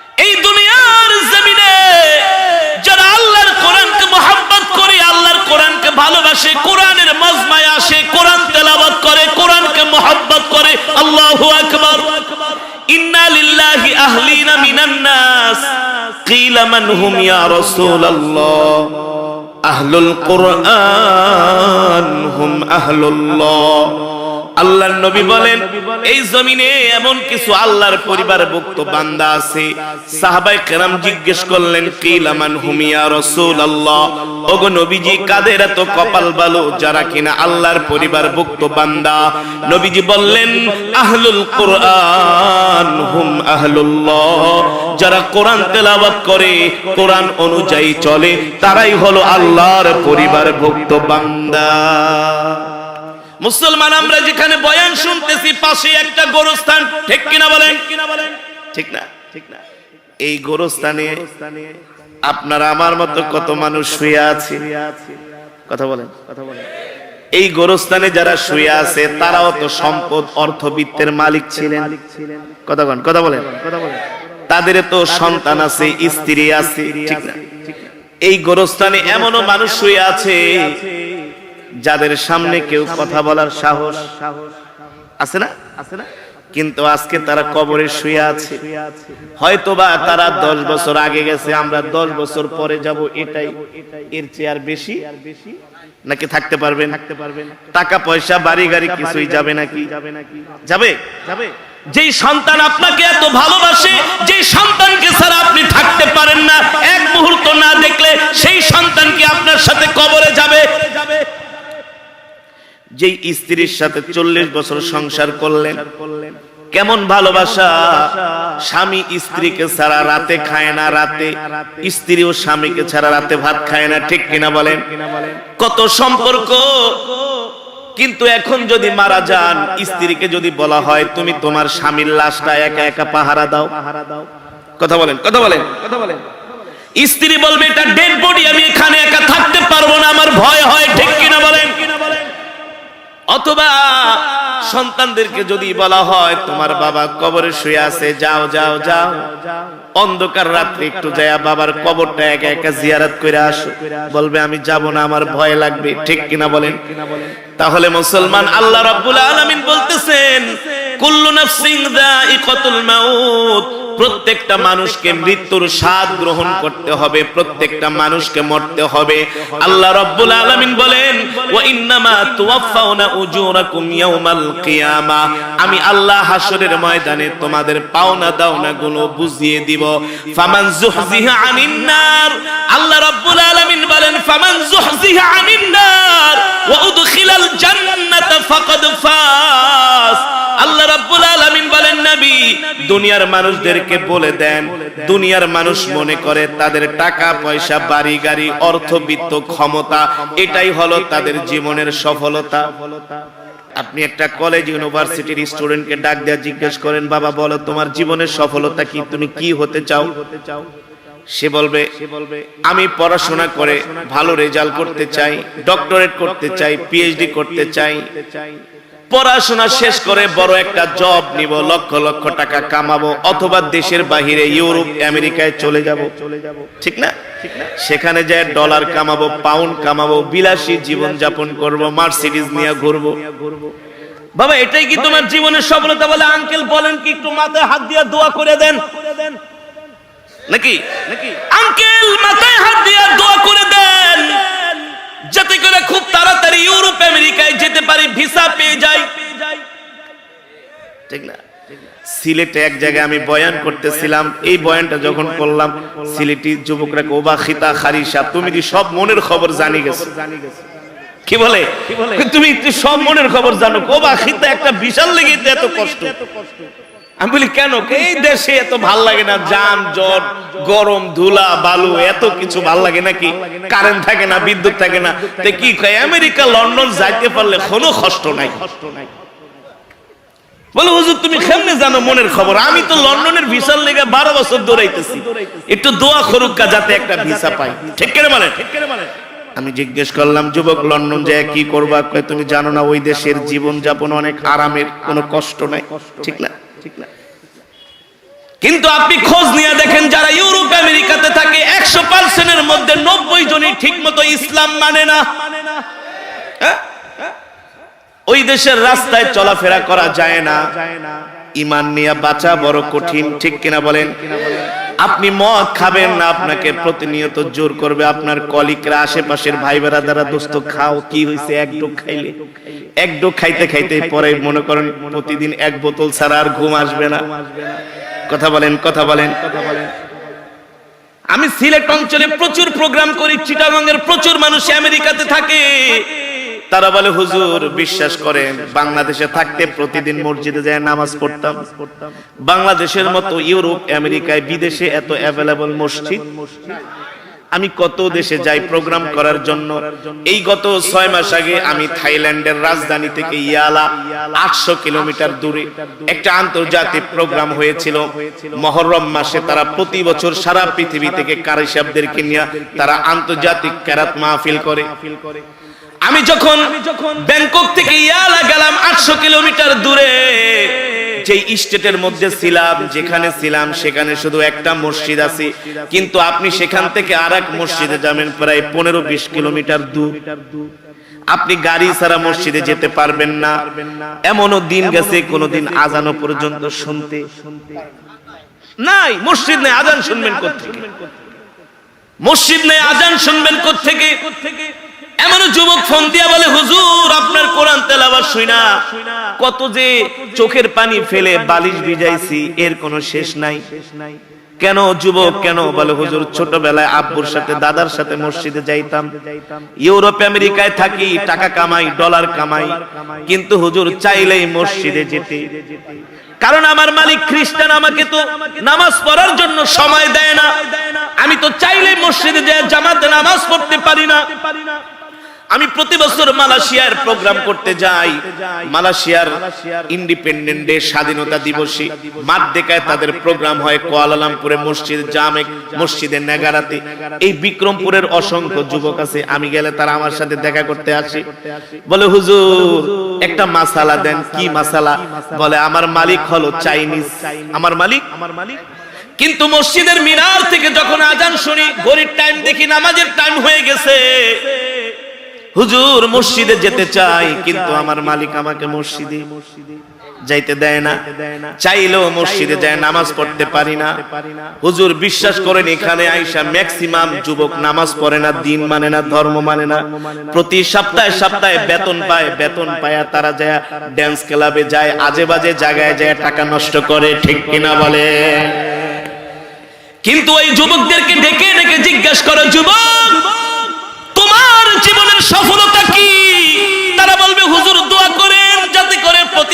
এই দুনিয়ার জমিনে যারা আল্লাহর কোরআনকে মোহাব্বত করে, আল্লাহর কোরআনকে ভালোবাসে, কোরআনের মজমায় আসে, কোরআন তেলাওয়াত করে, কোরআনকে মোহাব্বত করে, আল্লাহু আকবার। ইন্না লিল্লাহি আহলিনা মিনান নাস। আহলুল কোরআন হুম আহলুল্লাহ। আল্লাহর নবী বলেন এই জমিনে এমন কিছু আল্লাহর পরিবার ভুক্ত বান্দা আছে। সাহাবাই কেরাম জিজ্ঞেস করলেন কিলামান হুমিয়া রসুল আল্লাহ ওগো নবীজি কাদের এত কপাল বালো যারা কিনা আল্লাহর পরিবার ভুক্ত বান্দা? নবীজি বললেন আহলুল কোরআন হুম আহলুল্লাহ। যারা কোরআন তেলাওয়াত করে কোরআন অনুযায়ী চলে তারাই হলো আল্লাহর পরিবার ভুক্ত বান্দা। মুসলমান আমরা যেখানে বয়ান শুনতেছি পাশে একটা গোরস্থান। ঠিক কিনা বলেন? ঠিক না? ঠিক না? এই গোরস্থানে আপনারা আমার মতো কত মানুষ শুয়ে আছে? কথা বলেন কথা বলেন। এই গোরস্থানে যারা শুয়ে আছে তারাও তো সম্পদ অর্থবিত্তের মালিক ছিলেন। কথা বলেন কথা বলেন কথা বলেন। তাদের তো সন্তান আছে স্ত্রী আছে ঠিক না? এই গোরস্থানে এমনও মানুষ শুয়ে আছে যাদের সামনে কেউ কথা বলার সাহস আছে না? আছে না? কিন্তু আজকে তারা কবরে শুয়ে আছে। হয়তোবা তারা দশ বছর আগে গেছে আমরা দশ বছর পরে যাব এটাই। এর চেয়ে আর বেশি? নাকি থাকতে পারবেন? থাকতে পারবেন। টাকা পয়সা বাড়ি গাড়ি কিছুই যাবে নাকি? যাবে নাকি? যাবে? যাবে। যেই সন্তান আপনাকে এত ভালোবাসে যেই সন্তানকে ছাড়া আপনি থাকতে পারেন না এক মুহূর্ত না দেখলে সেই সন্তান কি আপনার সাথে কবরে যাবে? যাবে। যেই স্ত্রীর সাথে চল্লিশ বছর সংসার করলেন, কেমন ভালোবাসা? স্বামী স্ত্রীকে ছাড়া রাতে খায় না, রাতে স্ত্রীও স্বামীকে ছাড়া রাতে ভাত খায় না, ঠিক কিনা বলেন? কত সম্পর্ক। কিন্তু এখন যদি মারা যান, স্ত্রীকে যদি বলা হয়, তুমি তোমার স্বামীর লাশটা একা একা পাহারা দাও। কথা বলেন কথা বলেন কথা বলেন। স্ত্রী বলবে, এটা ডেড বডি আমি এখানে একা থাকতে পারব না, আমার ভয় হয়, ঠিক কিনা বলেন? অথবা সন্তানদেরকে যদি বলা হয়, তোমার বাবা কবরে শুয়ে আছে, যাও যাও যাও। অন্ধকার রাত্রে একটু যায়া বাবার কবরটা একা একা জিয়ারত করে আসো। বলবে, আমি যাব না, আমার ভয় লাগবে। ঠিক কিনা বলেন? তাহলে মুসলমান আল্লাহ রাব্বুল আলামিন বলতেছেন, কুল্লু নাফসিন যায়িকাতুল মাউত। প্রত্যেকটা মানুষকে মৃত্যুর স্বাদ গ্রহণ করতে হবে, প্রত্যেকটা মানুষকে মরতে হবে। আল্লাহ রাব্বুল আলামিন বলেন, ওয়া ইন্নামা তুওয়াফাউনা উজুরাকুম ইয়াউমাল কিয়ামা। আমি আল্লাহ হাসরের ময়দানে তোমাদের পাওনা দাওনা গুলো বুঝিয়ে দিব। ফামান যুহজিহা আনিন নার। আল্লাহ রাব্বুল আলামিন বলেন, ফামান যুহজিহা আনিন নার। ওয়া উদখিলাল জান্নাতা ফাকাদ ফাস। আল্লাহ রাব্বুল আলামিন দুনিয়ার মানুষদেরকে বলে দেন, দুনিয়ার মানুষ মনে করে তাদের টাকা, পয়সা, বাড়ি, গাড়ি, অর্থবিত্ত, ক্ষমতা, এটাই হলো তাদের জীবনের সফলতা। আপনি একটা কলেজ ইউনিভার্সিটির স্টুডেন্টকে ডাক দেওয়া জিজ্ঞেস করেন, বাবা, বলো, তোমার জীবনের সফলতা কি? তুমি কি হতে চাও? সে বলবে, আমি পড়াশোনা করে ভালো রেজাল্ট করতে চাই ডক্টরেট করতে চাই পিএইচডি করতে চাই। পড়াশোনা শেষ করে বড় একটা জব নিব লক্ষ লক্ষ টাকা কামাবো অথবা দেশের বাহিরে ইউরোপ আমেরিকায় চলে যাব। ঠিক না? সেখানে যায় ডলার কামাবো পাউন্ড কামাবো বিলাসী জীবন যাপন করব মার্সিডিজ নিয়ে ঘুরবো। বাবা এটাই কি তোমার জীবনের সফলতা বলে আঙ্কেল বলেন কি? একটু মাথায় হাত দিয়ে দোয়া করে দেন। নাকি? নাকি? আঙ্কেল মাথায় হাত দিয়ে করে খুব তাড়াতাড়ি ইউরোপ আমেরিকায় যেতে পারি ভিসা পেয়ে যাই ঠিক না? সিলেটে এক জায়গায় আমি বয়ান করতেছিলাম এই বয়ানটা যখন করলাম সিলেটি যুবকরা ওবা খিতা খারিসা তুমি কি সব মনের খবর জানি গেছো? কি বলে? তুমি সব মনের খবর জানো? ওবা খিতা একটা বিশাল লেগে এত কষ্ট। আমি বলি, কেন? এই দেশে এত ভালো লাগে না, যান, জট, গরম, ধুলা, বালু, এত কিছু ভালো লাগে নাকি? কারেন্ট থাকে না, বিদ্যুৎ থাকে না। তো কি কয়, আমেরিকা, লন্ডন যাইতে পারলে কোনো কষ্ট নাই। বলে, হুজুর, তুমি কেমনে জানো মনের খবর? আমি তো লন্ডনের ভিসার লেগে বারো বছর দৌড়াইতেছি। একটু দোয়া খরুকা যাতে একটা ভিসা পাই। ঠিক করে বলে ঠিক করে বলে আমি জিজ্ঞেস করলাম, যুবক, লন্ডন যায় কি করবা? তুমি জানো না, ওই দেশের জীবন যাপন অনেক আরামের, কোনো কষ্ট নাই? ঠিক না? ঠিক না। কিন্তু আপনি খোঁজ নিয়ে দেখেন, যারা ইউরোপ, আমেরিকাতে থাকে, একশো পার্সেন্টের মধ্যে নব্বই জনই ঠিক মতো ইসলাম মানে না। হ্যাঁ? ওই দেশের রাস্তায় চলাফেরা করা যায় না। ইমান নিয়ে বাঁচা বড় কঠিন, ঠিক কিনা বলেন? আপনি মদ খাবেন না, আপনাকে প্রতিনিয়ত জোর করবে আপনার কলিকরা আশেপাশের ভাই বেড়াদারা দোস্ত, খাও, কি হয়েছে এক ডোক খাইলে। এক ডোক খাইতে খাইতে পরে মনে করেন প্রতিদিন এক বোতল ছাড়া আর ঘুম আসবে না। কথা বলেন কথা বলেন। আমি সিলেট অঞ্চলে প্রচুর প্রোগ্রাম করি চিটাগঙ্গের প্রচুর মানুষ আমেরিকাতে থাকে। তারা বলে, হুজুর, বিশ্বাস করেন, বাংলাদেশে থাকতে প্রতিদিন মসজিদে যায় নামাজ পড়তাম। বাংলাদেশের মতো ইউরোপ, আমেরিকায়, বিদেশে এত অ্যাভেলেবল মসজিদ। আমি কত দেশে যাই প্রোগ্রাম করার জন্য। এই গত ছয় মাস আগে আমি থাইল্যান্ডের রাজধানী থেকে ইয়ালা, আটশো কিলোমিটার দূরে একটা আন্তর্জাতিক প্রোগ্রাম হয়েছিল। মহরম মাসে তারা প্রতি বছর সারা পৃথিবী থেকে কারি সাহেবদেরকে নিয়ে তারা আন্তর্জাতিক ক্যারাত মাহফিল করে। আমি যখন ব্যাংকক থেকে ইয়ালা গেলাম আটশো কিলোমিটার দূরে যে স্টেটের মধ্যে ছিলাম যেখানে ছিলাম সেখানে শুধু একটা মসজিদ আছে। কিন্তু আপনি সেখান থেকে আর এক মসজিদে যাবেন প্রায় পনেরো বিশ কিলোমিটার দূর। আপনি গাড়ি ছাড়া মসজিদে যেতে পারবেন না। এমনও দিন গেছে কোনোদিন আজানো পর্যন্ত শুনতে নাই। মসজিদ নেই আজান শুনবেন কোথেকে মসজিদ নেই আজান শুনবেন কোথেকে কত যে চোখের পানি ফেলে বালিশ ভিজাইছি, এর শেষ নাই। কেন যুবক? কেন? বলে, হুজুর, ছোটবেলায় আব্বুর সাথে, দাদার সাথে মসজিদে যাইতাম। ইউরোপ, আমেরিকায় থাকি, টাকা কামাই, ডলার কামাই। কিন্তু হুজুর, চাইলেই মসজিদে যেতে। কারণ আমার মালিক খ্রিস্টান, আমাকে তো নামাজ পড়ার জন্য সময় দেয় না। আমি তো চাইলেই মসজিদে জামাতে নামাজ পড়তে পারি না। আমি প্রতি বছর মালয়েশিয়ার প্রোগ্রাম করতে যাই। মালয়েশিয়ার ইন্ডিপেন্ডেন্ট ডে স্বাধীনতা দিবসে। মাঠ দেখায় তাদের প্রোগ্রাম হয় কোয়ালালামপুরে মসজিদ জামেক মসজিদের নেগারাতে। এই বিক্রমপুরের অসংখ্য যুবক আছে, আমি গেলে তারা আমার সাথে দেখা করতে আসে। বলে, হুজুর, একটা মাসালা দেন। কি মাসালা? বলে, আমার মালিক হলো চাইনিজ। আমার মালিক? আমার মালিক কিন্তু মসজিদের মিনার থেকে যখন আজান শুনি, ঘড়ির টাইম দেখি নামাজের টাইম হয়ে গেছে। হুজুর মসজিদে যেতে চাই, কিন্তু আমার মালিক আমাকে মসজিদে যাইতে দেয় না। চাইলেও মসজিদে যায়, নামাজ পড়তে পারি না। হুজুর বিশ্বাস করেন, এখানে আইসা ম্যাক্সিমাম যুবক নামাজ পড়ে না, দিন মানে না, ধর্ম মানে না। প্রতি সপ্তাহে সপ্তাহে বেতন পায়, বেতন পায়া তারা যায় ড্যান্স ক্লাবে যায়, আজে বাজে জায়গায় যায়, টাকা নষ্ট করে, ঠিক কিনা বলে? কিন্তু ওই যুবকদেরকে ডেকে ডেকে জিজ্ঞেস করো, যুবক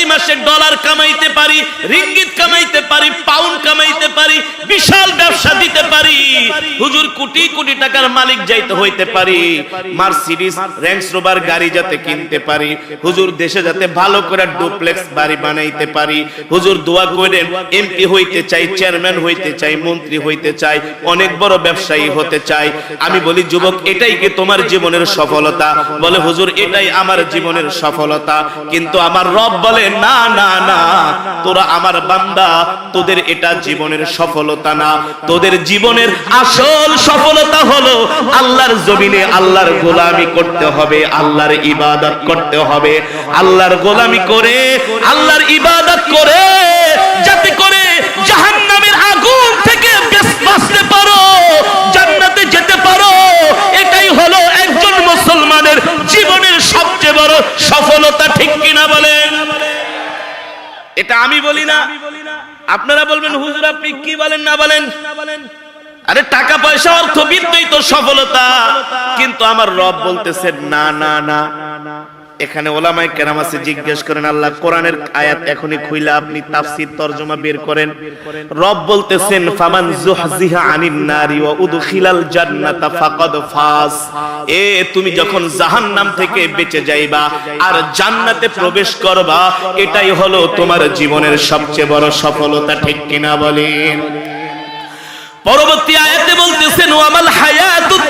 প্রতি মাসে ডলার কামাইতে পারি, রিঙ্গিত কামাইতে পারি পাউন্ড কামাইতে পারি, বিশাল ব্যবসা দিতে পারি। হুজুর, কোটি কোটি টাকার মালিক যাইতে হইতে পারি। মার্সিডিস, র্যাঙ্কস রোভার গাড়ি যাতে কিনতে পারি। হুজুর, দেশে যাতে ভালো করে ডুপ্লেক্স বাড়ি বানাইতে পারি। হুজুর, দোয়া করেন এমপি হইতে চাই চেয়ারম্যান হইতে চাই, মন্ত্রী হইতে চাই, অনেক বড় ব্যবসায়ী হতে চাই। আমি বলি, যুবক, এটাই কি তোমার জীবনের সফলতা? বলে, হুজুর, এটাই আমার জীবনের সফলতা। কিন্তু আমার রব বলে না না না, তোরা আমার বান্দা, তোদের এটা জীবনের সফলতা না। তোদের জীবনের আসল সফলতা হলো আল্লাহর জমিনে আল্লাহর গোলামি করতে হবে, আল্লাহর ইবাদত করতে হবে। আল্লাহর গোলামি করে, আল্লাহর ইবাদত করে, যাতে করে জাহান্নামের আগুন থেকে বাঁচতে পারো, জান্নাতে যেতে পারো। এটাই হলো একজন মুসলমানের জীবনের সবচেয়ে বড় সফলতা, ঠিক কিনা বলেন? এটা আমি বলি না। আপনারা বলবেন হুজুর আপনি কি বলেন না বলেন? আরে টাকা পয়সা অর্থবিদ্যই তো সফলতা। কিন্তু আমার রব বলতেছে না না না। এখানে ওলামাই কেরাম আছে, জিজ্ঞেস করেন, আল্লাহ, কোরআনের আয়াত এখনই খুইলা আপনি তাফসীর তরজমা বের করেন? রব বলতেছেন, ফামান জুহজিহা আনিন নারি ওয়া উদখিলাল জান্নাতা ফাকাদ ফাস এ, তুমি যখন জাহান্নাম থেকে বেঁচে যাইবা আর জান্নাতে প্রবেশ করবা, এটাই হলো তোমার জীবনের সবচেয়ে বড় সফলতা, ঠিক কিনা বলেন? পরবর্তী আয়াতে বলতেছেন, ওয়ামাল হায়াতুদ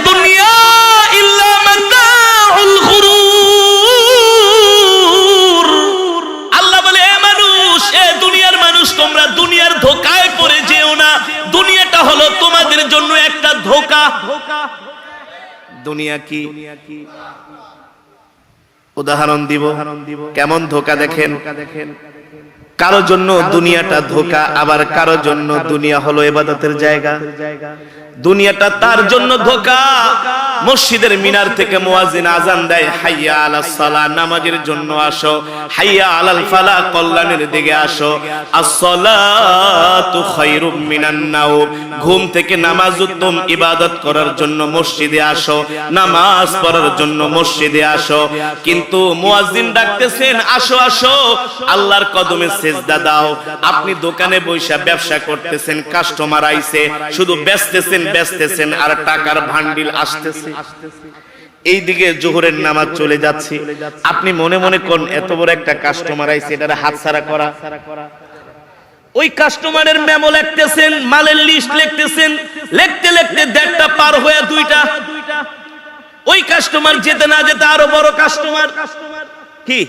মানুষ, তোমরা দুনিয়ার ধোকায় পড়ে যেও না। দুনিয়াটা হলো তোমাদের জন্য একটা ধোকা। দুনিয়া কি? উদাহরণ দিব। কেমন ধোকা দেখেন? কারও জন্য দুনিয়াটা ধোকা, আবার কারও জন্য দুনিয়া হলো এবাদতের জায়গা। দুনিয়াটা তার জন্য ধোকা। মসজিদের মিনার থেকে মুয়াজ্জিন আজান দেয়, হাইয়া আলাস সালাহ নামাজের জন্য আসো। হাইয়া আলাল ফালাহ কল্যাণের দিকে আসো। আস-সালাতু খায়রুম মিনান নাওম ঘুম থেকে নামাজ উত্তম ইবাদত করার জন্য মসজিদে আসো। নামাজ পড়ার জন্য মসজিদে আসো। কিন্তু মুয়াজ্জিন ডাকতেছেন, আসো আসো, আল্লাহর কদমে সেজদা দাও। আপনি দোকানে বৈশা ব্যবসা করতেছেন, কাস্টমার আইছে, শুধু ব্যস্তেছেন ব্যস্তেছেন, আর টাকার ভান্ডিল আসতেছে। এই দিকে জোহরের নামাজ চলে যাচ্ছে। আপনি মনে মনে কোন এত বড় একটা কাস্টমার আইছে এটার হাতছাড়া করা। ওই কাস্টমারের মেমো লিখতেছেন মালের লিস্ট লিখতেছেন লিখতে লিখতে দেড়টা পার হয়ে দুইটা। ওই কাস্টমার যেতে না যেতে আরও বড় কাস্টমার কি?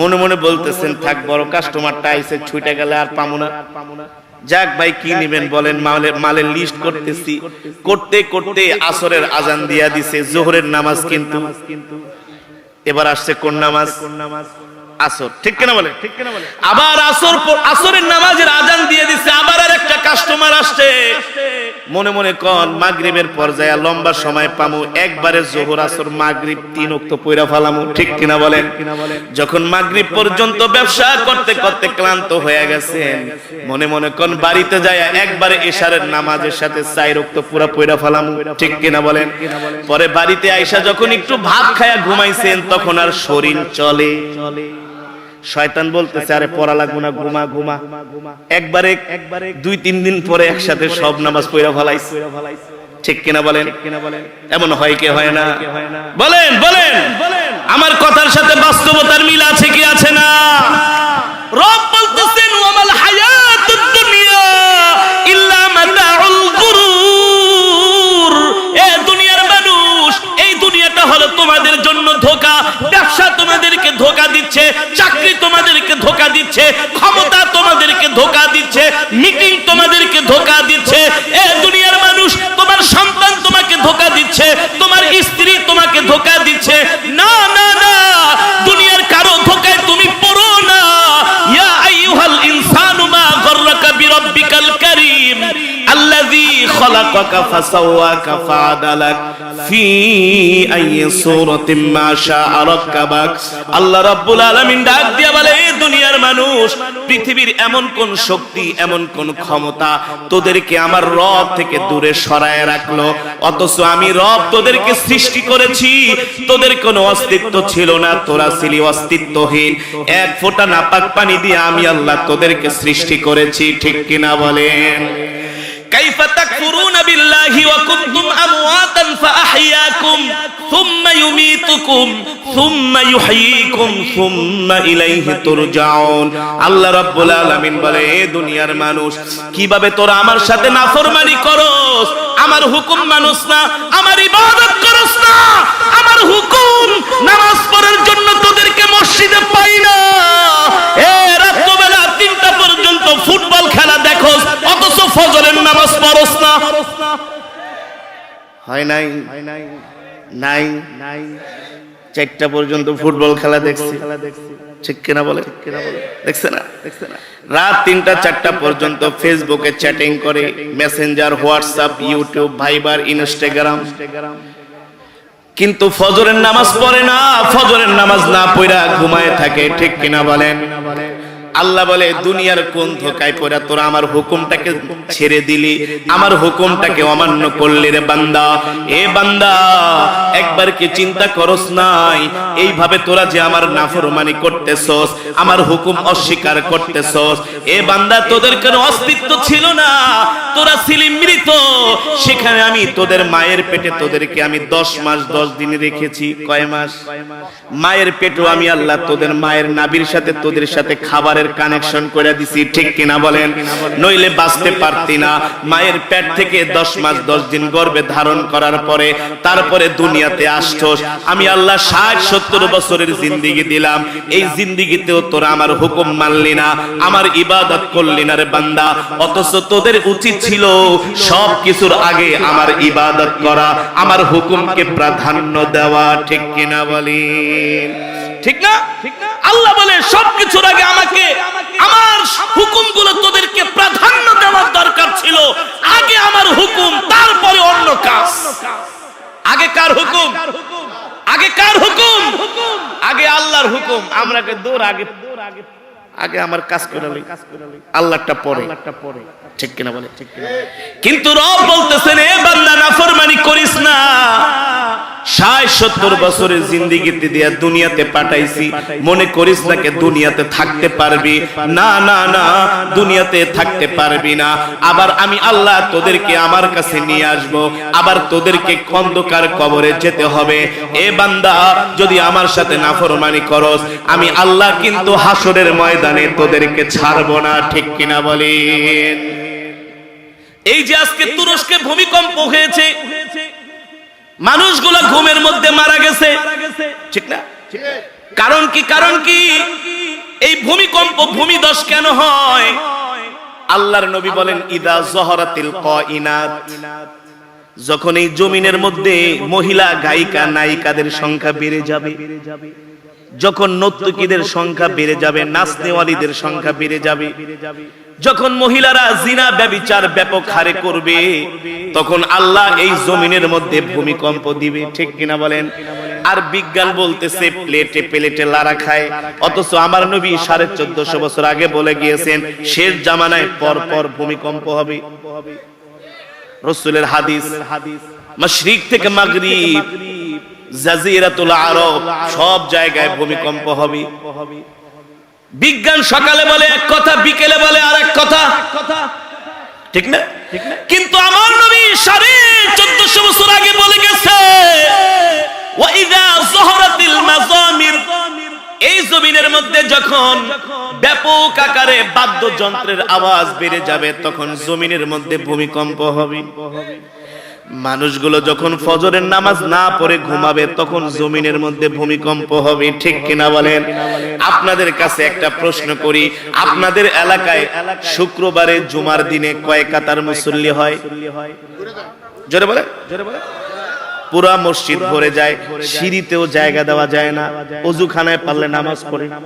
মনে মনে বলতেছেন থাক বড় কাস্টমারটা আইছে ছুটে গেলে আর পামু না। যাক ভাই কি নেবেন বলেন মালের লিস্ট করতেছি। করতে করতে আসরের আজান দিয়া দিছে জোহরের নামাজ কিন্তু। এবার আসছে কোন নামাজ? আসর। ঠিক কিনা বলে? ঠিক কিনা বলে? আবার আসর আসরের নামাজের আজান দিয়ে দিছে আবার আর একটা কাস্টমার আসছে। মনে মনে কন, মাগরিবের পর্যায়ে লম্বা সময় পামু, একবারে জোহর আসর, মাগরিব তিন উক্ত পয়রা ফালামু। ঠিক কিনা বলেন? যখন মাগরিব পর্যন্ত ব্যবসা করতে করতে ক্লান্ত হয়ে গেছেন, মনে মনে কন, বাড়িতে যায় একবারে এশারের নামাজের সাথে চাই রক্ত পুরা পয়রা ফালামু। ঠিক কিনা বলেন? পরে বাড়িতে আইসা যখন একটু ভাত খায়া ঘুমাইছেন, তখন আর শরীর চলে চলে। শয়তান বলতেছে আরে পড়া লাগবো না ঘুমা ঘুমা। একবারে একবারে দুই তিন দিন পরে একসাথে সব নামাজ পড়া ফলাইছে ঠিক কিনা বলেন? এমন হয় কে হয় না? বলেন বলেন। আমার কথার সাথে বাস্তবতার মিল আছে কি আছে না? রব বলতেছেন ধোকা, ব্যবসা তোমাদেরকে ধোকা দিচ্ছে, চাকরি তোমাদেরকে ধোকা দিচ্ছে, ক্ষমতা তোমাদেরকে ধোকা দিচ্ছে মিটিং তোমাদেরকে ধোকা দিচ্ছে, এ দুনিয়ার মানুষ, তোমার সন্তান তোমাকে ধোকা দিচ্ছে, তোমার স্ত্রী তোমাকে ধোকা দিচ্ছে। না না খলাকাকা ফাসাওয়াকা ফাআদালাক ফি আইয়ি সূরাতিন মা শাআ রাক্কাবাক। আল্লাহ রাব্বুল আলামিন ডাক দিয়া বলে এই দুনিয়ার মানুষ, পৃথিবীর এমন কোন শক্তি, এমন কোন ক্ষমতা তোদেরকে আমার রব থেকে দূরে সরায় রাখল। অথচ আমি রব তোদেরকে সৃষ্টি করেছি, তোদের কোনো অস্তিত্ব ছিল না, তোরা ছিলি অস্তিত্বহীন। এক ফোটা নাপাক পানি দিয়ে আমি আল্লাহ তোদেরকে সৃষ্টি করেছি, ঠিক কিনা বলেন? كيف تكفرون بالله وكنتم أمواتا فأحياكم ثم يميتكم ثم يحييكم ثم إليه ترجعون আল্লাহ রাব্বুল আলামিন বলে এ দুনিয়ার মানুষ কিভাবে তোরা আমার সাথে নাফরমানি করস আমার হুকুম মানুষ না আমার ইবাদত করস না হয় নাই? নাই। নাই? চারটা পর্যন্ত ফুটবল খেলা দেখছি। ঠিক কিনা বলে? দেখছে না? দেখছে না। রাত তিনটা চারটা পর্যন্ত ফেসবুকে চ্যাটিং করে messenger WhatsApp YouTube Viber Instagram কিন্তু ফজরের নামাজ পড়ে না ফজরের নামাজ না পড়া ঘুমায় থাকে। ঠিক কিনা বলেন? আল্লাহ বলে, দুনিয়ার কোন ধোকায় পড়া? তোরা আমার হুকুমটাকে ছেড়ে দিলি। আমার হুকুমটাকে অমান্য করলি রে বান্দা। এ বান্দা, একবার কি চিন্তা করস নাই? এইভাবে তোরা যে আমার নাফরমানি করতেছস, আমার হুকুম অস্বীকার করতেছস, এ বান্দা, তোদের কোনো অস্তিত্ব ছিল না। তোরা ছিলি মৃত। সেখানে আমি তোদের মায়ের পেটে তোদেরকে আমি দশ মাস, দশ দিন রেখেছি। কয় মাস? মায়ের পেটও আমি আল্লাহ তোদের মায়ের নাবির সাথে তোদের সাথে খাবারের কানেকশন করে দিছি, ঠিক কিনা বলেন? নইলে বাঁচতে পারতি না। মায়ের পেট থেকে দশ মাস দশ দিন গর্ভে ধারণ করার পরে তারপরে দুনিয়াতে আসছস। আমি আল্লাহ ষাট সত্তর বছরের জিন্দিগি দিলাম। এই জিন্দিগিতেও তোরা আমার হুকুম মানলি না, আমার ইবাদত করলি না রে বান্দা। অথচ তোদের উচিত ছিল সব কিছুর আগে আমার ইবাদত করা, আমার হুকুমকে প্রাধান্য দেওয়া, ঠিক কিনা বলেন? ঠিক না? আল্লাহ বলে, সবকিছুর আগে আমাকে, আমার হুকুমগুলো তোদেরকে প্রাধান্য দেওয়ার দরকার ছিল। আগে আমার হুকুম, তারপরে অন্য কাজ। আগে কার হুকুম? আগে কার হুকুম? আগে আল্লাহর হুকুম। আমরা দূর, আগে আগে আমার কাজ করে আল্লাহটা পরে। ঠিক কিনা বলে? ঠিক কিনা কিন্তু রব বলতেছেন, এ বান্দা, নাফরমানি করিস না। ষাট সত্তর বছরের জিন্দিগিতে দিয়া দুনিয়াতে পাঠাইছি। মনে করিস না কে দুনিয়াতে থাকতে পারবি। না না না দুনিয়াতে থাকতে পারবি না। আবার আমি আল্লাহ তোদেরকে আমার কাছে নিয়ে আসব। আবার তোদেরকে খন্দকার কবরে যেতে হবে। এ বান্দা যদি আমার সাথে নাফরমানি করস আমি আল্লাহ কিন্তু হাসরের ময়দানে তোদেরকে ছাড়বো না। ঠিক কিনা বলেন? এই যে আজকে তুরস্কে ভূমিকম্প হয়েছে মানুষগুলো ঘুমের মধ্যে মারা গেছে। ঠিক না? কারণ কি? কারণ কি? এই ভূমিকম্প ভূমিদশ কেন হয়? আল্লাহর নবী বলেন ইদা জহরাতিল কাইনাত যখন এই জমিনের মধ্যে মহিলা গায়িকা নায়িকাদের সংখ্যা বেড়ে যাবে যখন নর্তকীদের সংখ্যা বেড়ে যাবে নাচনেওয়ালিদের সংখ্যা বেড়ে যাবে যখন মহিলারা জিনা, ব্যবিচার ব্যাপক হারে করবে, তখন আল্লাহ এই জমিনের মধ্যে ভূমিকম্প দিবে। ঠিক কিনা বলেন? আর বিজ্ঞান বলতেছে, প্লেটে প্লেটে লারা খায়। অথচ আমার নবী সাড়ে চোদ্দশো বছর আগে বলে গিয়েছেন, শেষ জামানায় পর পর ভূমিকম্প হবে। রসুলের হাদিস, মাশরিক থেকে মাগরিব, জাজিরাতুল আরব, সব জায়গায় ভূমিকম্প হবে। বিজ্ঞান সকালে বলে, এক কথা, বিকেলে বলে, আর এক কথা। ঠিক না? কিন্তু আমার নবী সাড়ে চোদ্দশো বছর আগে বলে গেছে এই জমিনের মধ্যে যখন ব্যাপক আকারে বাদ্যযন্ত্রের আওয়াজ বেড়ে যাবে, তখন জমিনের মধ্যে ভূমিকম্প হবে। মানুষগুলো যখন ফজরের নামাজ না পড়ে ঘুমাবে, তখন জমিনের মধ্যে ভূমিকম্প হবে। ঠিক কিনা বলেন? আপনাদের কাছে একটা প্রশ্ন করি, আপনাদের এলাকায় শুক্রবারে জুমার দিনে কয় কাতার মুসল্লি হয়? জোরে বলে জোরে বলে পুরা মসজিদ ভরে যায়, সিঁড়িতেও জায়গা দেওয়া যায় না, অজুখানায় পারলে নামাজ পড়ে। না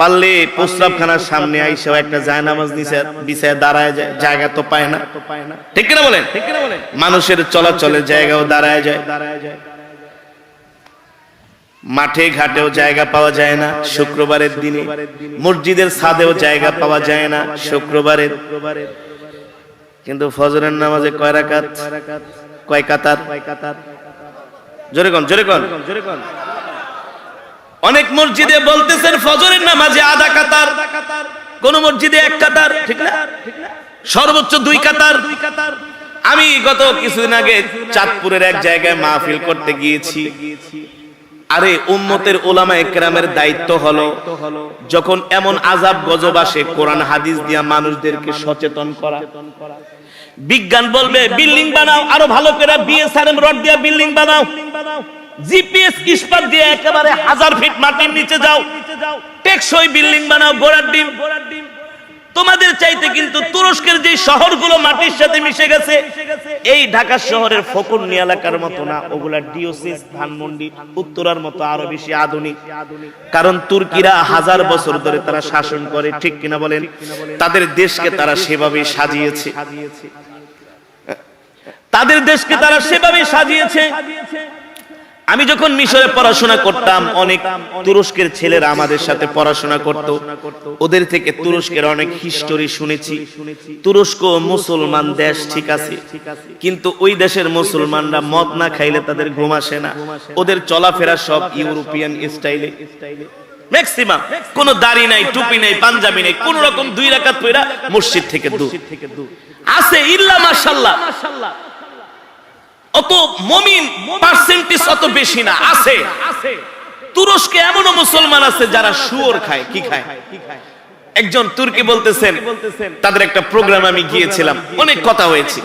পারলে প্রস্রাবখানার সামনে আইসেও একটা যায় নামাজ নিচে বিছায় দাঁড়ায় যায় জায়গা তো পায় না। ঠিক কিনা বলেন? মানুষের চলাচলের জায়গাও দাঁড়ায় যায়। মাঠে ঘাটেও জায়গা পাওয়া যায় না শুক্রবারের দিনে। মসজিদের ছাদেও জায়গা পাওয়া যায় না শুক্রবারের। কিন্তু ফজরের নামাজে কয় রাকাত? কয় কাতার? কয় কাতার জোরে কন জোরে কন জোরে কন। অনেক মসজিদে বলতেছেন ফজরের নামাজে আধা কাতার। কোন মসজিদে এক কাতার, ঠিক না? সর্বোচ্চ দুই কাতার। আমি গত কিছুদিন আগে চাঁদপুরের এক জায়গায় মাহফিল করতে গিয়েছি। আরে, উম্মতের ওলামা একরামের দায়িত্ব হলো যখন এমন আজাব গজব আসে, কোরআন, হাদিস দিয়া মানুষদেরকে সচেতন করা। বিজ্ঞান বলবে, বিল্ডিং বানাও, আরও ভালো করে বিএসআরএম রড দিয়া বিল্ডিং বানাও। জিপিএস ইস্পাত দিয়ে একেবারে হাজার ফিট মাটির নিচে যাও। টেকসই বিল্ডিং বানাও, গোড়ার ডিম। তোমাদের চাইতে কিন্তু তুরস্কের যে শহরগুলো মাটির সাথে মিশে গেছে, এই ঢাকা শহরের ফকুরনি এলাকার মতো না, ওগুলা ডিওসিস, ধানমন্ডি, উত্তরার মতো আরও বেশি আধুনিক। কারণ তুর্কিরা হাজার বছর ধরে তারা শাসন করে, ঠিক কিনা বলেন? তাদের দেশকে তারা সেভাবে সাজিয়েছে। তাদের দেশকে তারা সেভাবে সাজিয়েছে। আমি যখন মিশরে পড়াশোনা করতাম, অনেক তুরস্কের ছেলেরা আমাদের সাথে পড়াশোনা করত। ওদের থেকে তুরস্কের অনেক হিস্টোরি শুনেছি। তুরস্ক মুসলমান দেশ ঠিক আছে। কিন্তু ওই দেশের মুসলমানরা মদ না খাইলে তাদের ঘুম আসে না। ওদের চলাফেরা সব ইউরোপিয়ান স্টাইলে ম্যাক্সিমাম কোন দাড়ি নাই, টুপি নাই, পাঞ্জাবি নাই, কোন রকম দুই রাকাত পয়রা মসজিদ থেকে দূর। আছে ইল্লা মাশাআল্লাহ। অত মমিন পার্সেন্টেজ অত বেশি না, আছে। তুরস্কে এমনও মুসলমান আছে যারা শুয়োর খায়, কি খায়? একজন তুর্কি বলতেছেন, তাদের একটা প্রোগ্রাম আমি গিয়েছিলাম, অনেক কথা হয়েছে।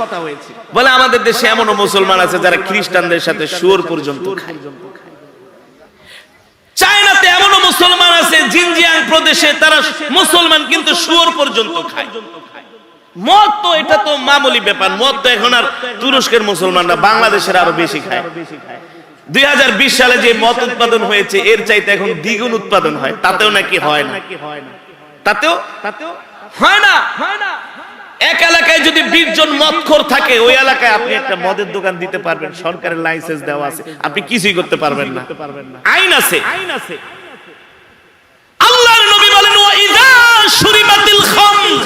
বলে আমাদের দেশে এমনও মুসলমান আছে যারা খ্রিস্টানদের সাথে শুয়োর পর্যন্ত চায়নাতে এমনও মুসলমান আছে, জিনজিয়াং প্রদেশে তারা মুসলমান কিন্তু শুয়োর পর্যন্ত খায়। মদ তো এটা তো মামুলি ব্যাপার মদ তো এখন আর তুরস্কের মুসলমানরা বাংলাদেশের আরও বেশি খায়। দুই সালে যে মদ উৎপাদন হয়েছে এর চাইতে এখন দ্বিগুণ উৎপাদন হয় তাতেও নাকি হয় না। তাতেও তাতেও হয় না। হয় না। এক এলাকায় যদি বিশ জন মদখোর থাকে ওই এলাকায় আপনি একটা মদের দোকান দিতে পারবেন সরকারের লাইসেন্স দেওয়া আছে আপনি কিছুই করতে পারবেন না। আইন আছে। আইন আছে। আল্লাহর নবী বলেন ওয়া ইযা শুরিবাতিল খামর।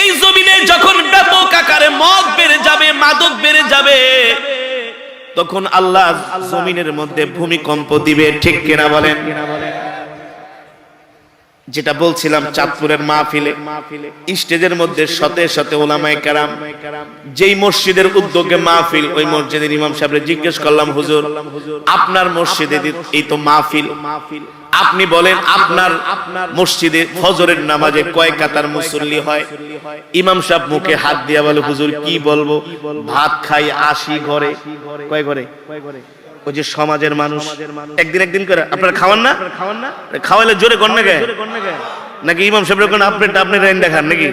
এই জমিনে যখন ব্যাপক আকারে মদ বেড়ে যাবে, মাদক বেড়ে যাবে, তখন আল্লাহ জমিনের মধ্যে ভূমিকম্প দিবে, ঠিক কিনা বলেন? যেটা বলছিলাম চাঁদপুরের মাহফিলে, স্টেজের মধ্যে শতে শতে ওলামায়ে কেরাম, যেই মসজিদের উদ্যোগে মাহফিল, ওই মসজিদের ইমাম সাহেবরে জিজ্ঞেস করলাম, হুজুর, আপনার মসজিদে এই তো মাহফিল মাহফিল আপনি বলেন আপনার মসজিদে ফজরের নামাজে কয় কাতার মুসল্লি হয়? ইমাম সাহেব মুখে হাত দিয়া বলে, হুজুর, কি বলব? ভাত খাই আসি ঘরে। কয় ঘরে? ওই যে সমাজের মানুষ। একদিন একদিন করে, আপনারা খাওয়ান না? খাওয়ান না খাওয়াইলে জোরে কর না গে নাকি ইমাম সাহেবের কোন আপনি আপনি রেন দেখান নাকি?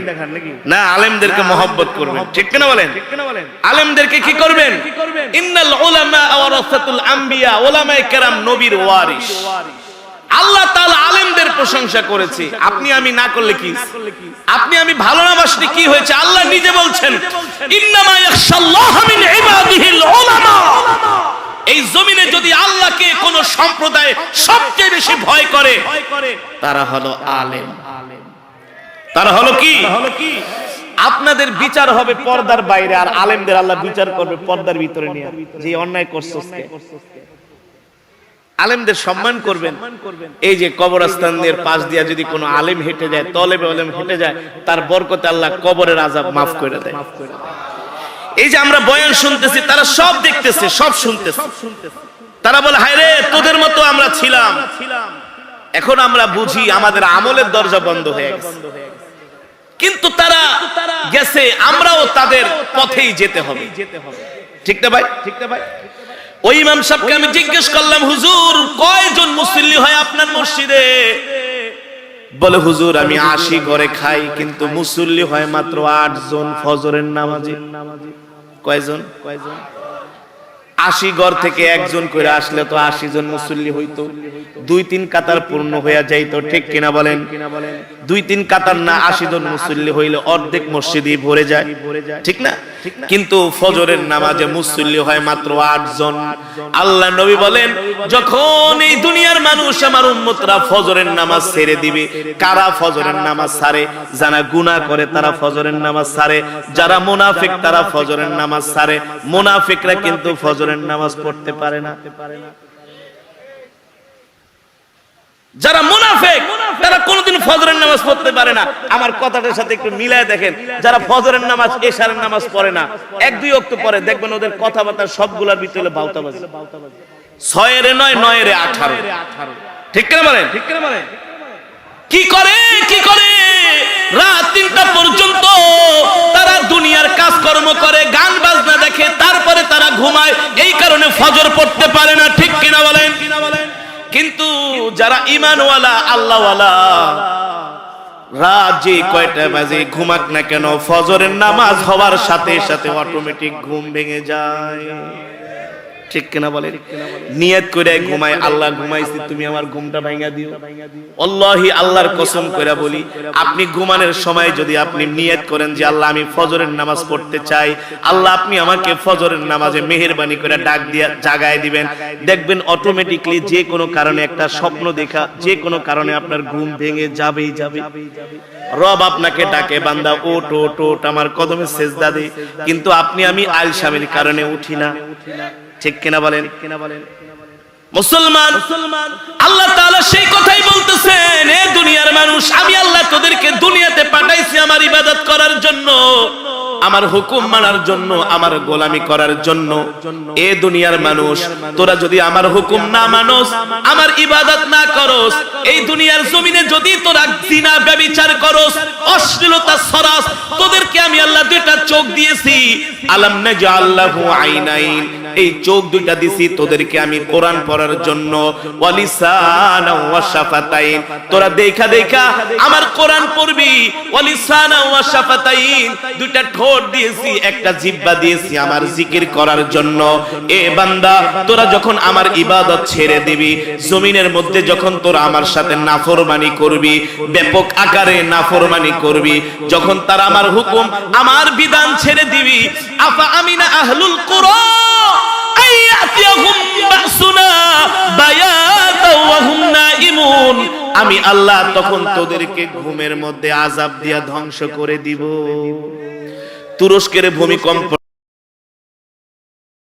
না, আলেমদেরকে মহব্বত করবেন। ঠিক কিনা বলেন? আলেমদেরকে কি করবেন? ইন্নাল উলামা ওয়ারাসাতুল আম্বিয়া, উলামায়ে কেরাম, নবীর ওয়ারিস আল্লাহ তাআলা আলেমদের প্রশংসা করেছে। আপনি আমি না করলে কি? আপনি আমি ভালো না বাসলে কি হয়েছে? আল্লাহ নিজে বলছেন এই জমিনে যদি আল্লাহকে কোন সম্প্রদায় সবচেয়ে বেশি ভয় করে, তারা হলো আলেম। তারা হলো কি? আপনাদের বিচার হবে পর্দার বাইরে, আর আলেমদের আল্লাহ বিচার করবে পর্দার ভিতরে নিয়ে। যে অন্যায় করছস কে? আলেমদের সম্মান করবেন। এই যে কবরস্থানের পাশ দিয়া যদি কোনো আলেম হেঁটে যায় তলেবে আলেম হেঁটে যায় তার বরকতে আল্লাহ কবরের আজাব মাফ করে দেয়। এই যে আমরা বয়ান শুনতেছি তারা সব দেখতেছে সব শুনতেছে। তারা বলে হায় রে তোদের মতো আমরা ছিলাম। এখন আমরা বুঝি আমাদের আমলের দরজা বন্ধ হয়ে গেছে। কিন্তু তারা গেছে আমরাও তাদের পথেই যেতে হবে। ঠিক না ভাই? ঠিক না ভাই? ওই ইমাম সাহেবকে আমি জিজ্ঞেস করলাম, হুজুর, কয়জন মুসল্লি হয় আপনার মসজিদে? বলে, হুজুর, আমি আশি ঘরে খাই, কিন্তু মুসল্লি হয় মাত্র আট জন ফজরের নামাজে। কয়জন কয়জন? আশি ঘর থেকে একজন করে আসলে তো আশি জন মুসল্লি হইতো। দুই তিন কাতার পূর্ণ হইয়া যাইতো, ঠিক কিনা বলেন? দুই তিন কাতার না, আশি জন মুসল্লি হইলে অর্ধেক মসজিদই ভরে যায়, ঠিক না? কিন্তু ফজরের নামাজে মুসল্লি হয় মাত্র আট জন আল্লাহ নবী বলেন যখন এই দুনিয়ার মানুষ আমার উম্মতরা ফজরের নামাজ ছেড়ে দিবে কারা ফজরের নামাজ ছাড়ে যারা গুনাহ করে তারা ফজরের নামাজ সারে যারা মুনাফিক তারা ফজরের নামাজ সারে মুনাফিকরা কিন্তু ফজরের নামাজ পড়তে পারে না। যারা মুনাফিক তারা কোনোদিন ফজরের নামাজ পড়তে পারে না আমার কথাটার সাথে একটু মিলায় দেখেন। যারা ফজরের নামাজ এশারের নামাজ পড়ে না এক দুই অক্ট পরে দেখবেন ওদের কথাবার্তা সবগুলার ভিতরে বাউতাবাজি। ছয়ের নয় নয়ের আঠারো। ঠিক কিনা বলেন? ঠিক কিনা বলেন? কি করে কি করে? রাত তিনটা পর্যন্ত তারা দুনিয়ার কাজকর্ম করে গান বাজনা দেখে তারপরে তারা ঘুমায় এই কারণে ফজর পড়তে পারে না। ঠিক কিনা বলেন কিনা বলেন? কিন্তু যারা ইমানওয়ালা আল্লাহওয়ালা, রাত যে কয়টা বাজে, ঘুমাক না কেন, ফজরের নামাজ হওয়ার সাথে সাথে অটোমেটিক ঘুম ভেঙে যায়। ঠিক কিনা বলেন? নিয়ত করে ঘুমাই আল্লাহ ঘুমাইছি তুমি আমার ঘুমটা ভাঙা দিও। আল্লাহি আল্লাহর কসম করে বলি আপনি ঘুমানোর সময় যদি আপনি নিয়ত করেন যে আল্লাহ আমি ফজরের নামাজ পড়তে চাই। আল্লাহ আপনি আমাকে ফজরের নামাজে মেহেরবানি করে ডাক দিয়া জাগায় দিবেন। দেখবেন অটোমেটিকলি যে কোনো কারণে একটা স্বপ্ন দেখা যে কোনো কারণে আপনার ঘুম ভেঙে যাবেই যাবে রব আপনাকে ডাকে বান্দা ওট ওট ওট আমার কদমে সেজদা দে। কিন্তু আপনি আমি আলসামের কারণে উঠি না ঠিক কিনা বলেন? কিনা বলেন? মুসলমান। আল্লাহ তাআলা সেই কথাই বলতেছেন এ দুনিয়ার মানুষ আমি আল্লাহ তোদেরকে দুনিয়াতে পাঠাইছি আমার ইবাদত করার জন্য। আমার হুকুম মানার জন্য, আমার গোলামি করার জন্য এ দুনিয়ার মানুষ, তোরা যদি আমার হুকুম না মানোস, আমার ইবাদত না করস, এই দুনিয়ার জমিনে যদি তোরা জিনা ব্যভিচার করস, অশ্লীলতা সরাস, তোদেরকে আমি আল্লাহ দুইটা চোখ দিয়েছি। আলাম নাজাল্লাহু আইনাইন, এই চোখ দুইটা দিছি তোদেরকে আমি কোরআন পড়ার জন্য। ওয়ালিসানা ওয়া শাফাতাইন তোরা দেখা দেখা আমার কোরআন পড়বি। ওয়ালিসানা ওয়া শাফাতাইন দুইটা ঠোঁট দিয়েছি, একটা জিহ্বা দিয়েছি আমার জিকির করার জন্য। এ বান্দা, তোরা যখন আমার ইবাদত ছেড়ে দিবি, জমিনের মধ্যে যখন তোরা আমার সাথে নাফরমানি করবি, ব্যাপক আকারে নাফরমানি করবি, যখন তারা আমার হুকুম, আমার বিধান ছেড়ে দিবি, আফা আমিনা আহলুল নাইমুন আমি আল্লাহ তখন তোদেরকে ঘুমের মধ্যে আযাব দিয়া ধ্বংস করে দিব। তুরস্কের ভূমিকম্প